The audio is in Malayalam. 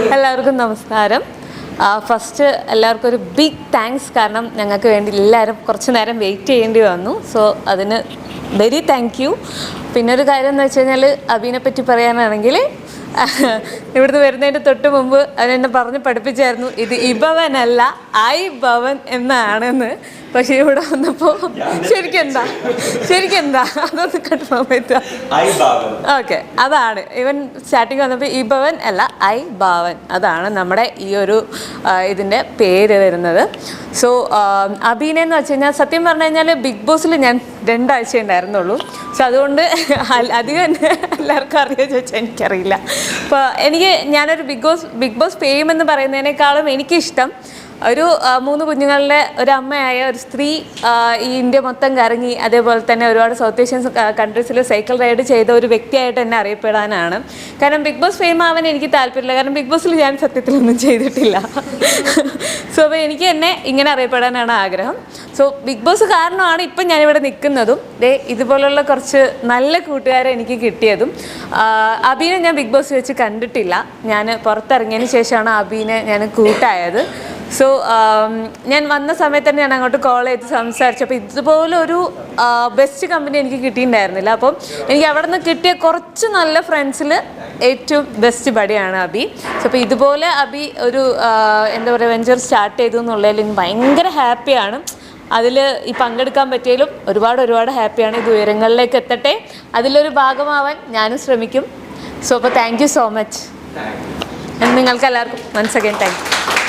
എല്ലാവർക്കും നമസ്കാരം. ഫസ്റ്റ് എല്ലാവർക്കും ഒരു ബിഗ് താങ്ക്സ് കാരണം ഞങ്ങൾക്ക് വേണ്ടി എല്ലാവരും കുറച്ച് നേരം വെയിറ്റ് ചെയ്യേണ്ടി വന്നു. സോ അതിന് വെരി താങ്ക് യു പിന്നെ ഒരു കാര്യം എന്ന് വെച്ച് കഴിഞ്ഞാൽ അബീനെ പറ്റി പറയാനാണെങ്കിൽ ഇവിടുന്ന് വരുന്നതിന്റെ തൊട്ട് മുമ്പ് അവനെന്നെ പറഞ്ഞ് പഠിപ്പിച്ചായിരുന്നു. ഇത് ഇഭവനല്ല ഐ ഭവൻ എന്നാണെന്ന്. പക്ഷേ ഇവിടെ വന്നപ്പോൾ ശരിക്കെന്താ? ശരിക്കെന്താ? അതൊന്ന് കൺഫേം ചെയ്ത. ഓക്കെ അതാണ്. ഇവൻ സ്റ്റാർട്ടിങ് വന്നപ്പോൾ ഈ ഭവൻ അല്ല ഐ ഭാവൻ. അതാണ് നമ്മുടെ ഈ ഒരു ഇതിന്റെ പേര് വരുന്നത്. സോ അഭിനയെന്ന് വെച്ച് കഴിഞ്ഞാൽ സത്യം പറഞ്ഞു കഴിഞ്ഞാൽ ബിഗ് ബോസിൽ ഞാൻ രണ്ടാഴ്ച ഉണ്ടായിരുന്നുള്ളൂ. പക്ഷെ അതുകൊണ്ട് അധികം എന്നെ എല്ലാവർക്കും അറിയാൻ ചോദിച്ചാൽ എനിക്കറിയില്ല. അപ്പോൾ എനിക്ക് ഞാനൊരു Bigg Boss Bigg Boss fame എന്ന് പറയുന്നതിനേക്കാളും എനിക്കിഷ്ടം ഒരു മൂന്ന് കുഞ്ഞുങ്ങളുടെ ഒരു അമ്മയായ ഒരു സ്ത്രീ ഈ ഇന്ത്യ മൊത്തം കറങ്ങി അതേപോലെ തന്നെ ഒരുപാട് സൗത്ത് ഏഷ്യൻ കൺട്രീസിൽ സൈക്കിൾ റൈഡ് ചെയ്ത ഒരു വ്യക്തിയായിട്ട് എന്നെ അറിയപ്പെടാനാണ്. കാരണം ബിഗ് ബോസ് ഫെയിം ആവാൻ എനിക്ക് താല്പര്യമില്ല. കാരണം ബിഗ് ബോസിൽ ഞാൻ സത്യത്തിലൊന്നും ചെയ്തിട്ടില്ല. സോ അപ്പോൾ എനിക്ക് എന്നെ ഇങ്ങനെ അറിയപ്പെടാനാണ് ആഗ്രഹം. സോ ബിഗ് ബോസ് കാരണമാണ് ഇപ്പം ഞാനിവിടെ നിൽക്കുന്നതും. ദേ ഇതുപോലുള്ള കുറച്ച് നല്ല കൂട്ടുകാരെ എനിക്ക് കിട്ടിയതും. അബീനെ ഞാൻ ബിഗ് ബോസ് വെച്ച് കണ്ടിട്ടില്ല. ഞാൻ പുറത്തിറങ്ങിയതിന് ശേഷമാണ് അബീനെ ഞാൻ കൂട്ടായത്. സോ ഞാൻ വന്ന സമയത്ത് തന്നെ ഞാൻ അങ്ങോട്ട് കോൾ ചെയ്ത് സംസാരിച്ചു. അപ്പോൾ ഇതുപോലെ ഒരു ബെസ്റ്റ് കമ്പനി എനിക്ക് കിട്ടിയിട്ടുണ്ടായിരുന്നില്ല. അപ്പം എനിക്ക് അവിടെ നിന്ന് കിട്ടിയ കുറച്ച് നല്ല ഫ്രണ്ട്സിൽ ഏറ്റവും ബെസ്റ്റ് ബഡിയാണ് അബി. സോ അപ്പോൾ ഇതുപോലെ അബി ഒരു എന്താ പറയുക വെഞ്ചർ സ്റ്റാർട്ട് ചെയ്തു എന്നുള്ളതിൽ എനിക്ക് ഭയങ്കര ഹാപ്പിയാണ് അതിൽ ഈ പങ്കെടുക്കാൻ പറ്റിയാലും ഒരുപാട് ഒരുപാട് ഹാപ്പിയാണ് ഇത് ഉയരങ്ങളിലേക്ക് എത്തട്ടെ. അതിലൊരു ഭാഗമാവാൻ ഞാനും ശ്രമിക്കും. സോ അപ്പോൾ താങ്ക് യു സോ മച്ച് നിങ്ങൾക്ക് എല്ലാവർക്കും വൺസ് അഗൈൻ താങ്ക് യു